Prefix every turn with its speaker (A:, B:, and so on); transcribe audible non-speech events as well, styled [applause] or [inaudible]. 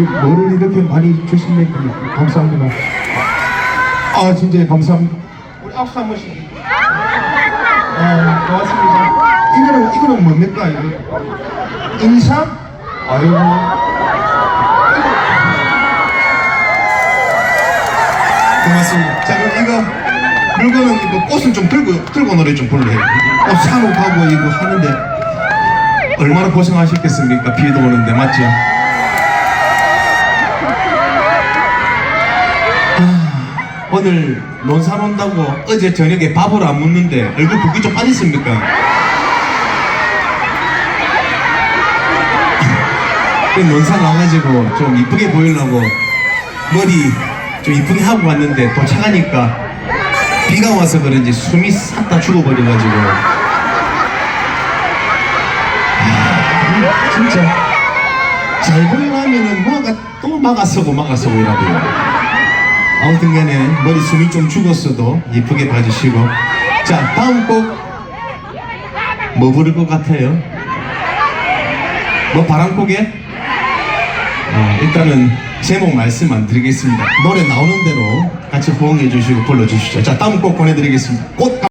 A: 뭐를 이렇게 많이 주시네 감사합니다. 아 진짜 감사합니다. 우리 악수 한 번씩. 아 고맙습니다. 이거는 이거는 뭡니까 이거? 인상? 아이고. 고맙습니다. 자 그럼 이거 물건은 이거 꽃은 좀 들고 들고 노래 좀 불러요. 꽃 사놓고 하고 이거 하는데 얼마나 고생하셨겠습니까? 비도 오는데 맞죠? 오늘 논산 온다고 어제 저녁에 밥을 안 먹는데 얼굴 붓기 좀 빠졌습니까? [laughs] 그 논산 와가지고 좀 이쁘게 보이려고 머리 좀 이쁘게 하고 왔는데 도착하니까 비가 와서 그런지 숨이 싹 다 죽어버려가지고. 아, 진짜. 잘 보이려면은 뭐가 또 막아서고 막아서고 이라고요 아무튼 간에 머리 숨이 좀 죽었어도 이쁘게 봐주시고 자 다음 곡 뭐 부를 것 같아요? 뭐 바람고개? 어, 일단은 제목 말씀 안 드리겠습니다. 노래 나오는 대로 같이 호응해 주시고 불러주시죠. 자, 다음 곡 보내드리겠습니다. 꽃